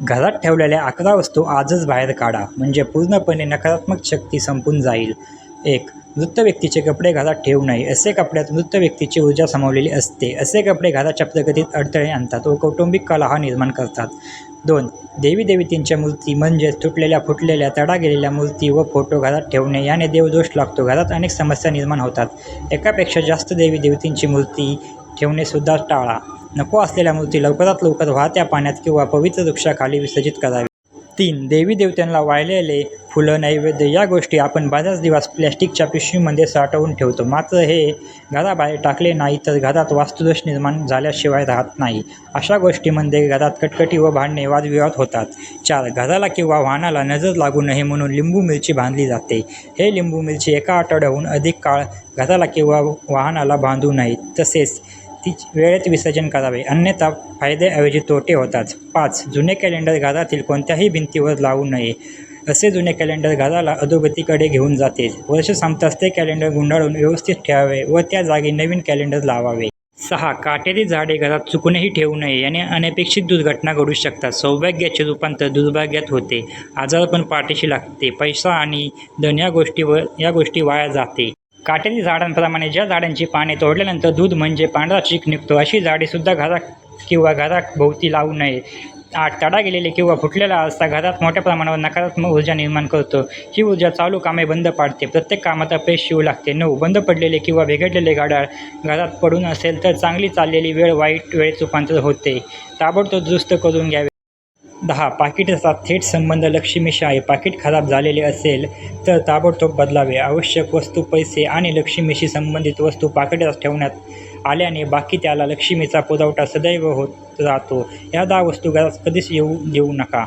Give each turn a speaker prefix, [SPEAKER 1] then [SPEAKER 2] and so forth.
[SPEAKER 1] घरात ठेवलेल्या अकरा वस्तू आजच बाहेर काढा म्हणजे पूर्णपणे नकारात्मक शक्ती संपून जाईल. एक मृत व्यक्तीचे कपडे घरात ठेवू नये. असे कपड्यात मृत व्यक्तीची ऊर्जा सामावलेली असते. असे कपडे घराच्या प्रगतीत अडथळे आणतात व कौटुंबिक कलह निर्माण करतात. दोन देवी देवतींच्या मूर्ती म्हणजेच तुटलेल्या फुटलेल्या तडा गेलेल्या मूर्ती व फोटो घरात ठेवणे याने देवदोष लागतो. घरात अनेक समस्या निर्माण होतात. एकापेक्षा जास्त देवी देवतींची मूर्ती ठेवणेसुद्धा टाळा. नको असलेल्या मूर्ती लवकरात लवकर वाहत्या पाण्यात किंवा पवित्र वृक्षाखाली विसर्जित करावी. तीन देवी देवतांना वाळलेले फुलं नैवेद्य या गोष्टी आपण बऱ्याच दिवस प्लॅस्टिकच्या पिशवीमध्ये साठवून ठेवतो. मात्र हे घराबाहेर टाकले नाही तर घरात वास्तुदोष निर्माण झाल्याशिवाय राहत नाही. अशा गोष्टीमध्ये घरात कटकटी व भांडणे वादविवाद होतात. चार घराला किंवा वाहनाला नजर लागू नये म्हणून लिंबू मिरची बांधली जाते. हे लिंबू मिरची एका आठवड्याहून अधिक काळ घराला किंवा वाहनाला बांधू नये. तसेच तीच वेळेत विसर्जन करावे. अन्यथा फायद्याऐवजी तोटे होतात. पाच जुने कॅलेंडर घरातील कोणत्याही भिंतीवर लावू नये. असे जुने कॅलेंडर घराला अधोगतीकडे घेऊन जाते. वर्ष संपताच ते कॅलेंडर गुंडाळून व्यवस्थित ठेवावे व त्या जागी नवीन कॅलेंडर लावावे. सहा काटेरी झाडे घरात चुकूनही ठेवू नये. याने अनपेक्षित दुर्घटना घडू शकतात. सौभाग्याचे रूपांतर दुर्भाग्यात होते. आजारपण पाठीशी लागते. पैसा आणि धन या गोष्टीवर या गोष्टी वाया जाते. काटेरी झाडांप्रमाणे ज्या झाडांची पाने तोडल्यानंतर दूध म्हणजे पांढरा चीक निघतो. अशी झाडेसुद्धा घरात किंवा घराभोवती लावू नये. आठ तडा गेलेले किंवा फुटलेला असता घरात मोठ्या प्रमाणावर नकारात्मक ऊर्जा निर्माण करतो. ही ऊर्जा चालू कामे बंद पाडते. प्रत्येक कामात अपयश येऊ लागते. नऊ बंद पडलेले किंवा बिघडलेले गाडाळ घरात पडून असेल तर चांगली चाललेली वेळ वाईट वेळेत रूपांतर होते. ताबडतोब दुरुस्त करून घ्यावे. दहा पाकिटाचा थेट संबंध लक्ष्मीशी आहे पाकिट खराब झालेले असेल तर ताबडतोब बदलावे. आवश्यक वस्तू पैसे आणि लक्ष्मीशी संबंधित वस्तू पाकिटात ठेवण्यात आल्याने बाकी त्याला लक्ष्मीचा पुरवठा सदैव होत राहतो. या दहा वस्तू घरात कधीच येऊ देऊ नका.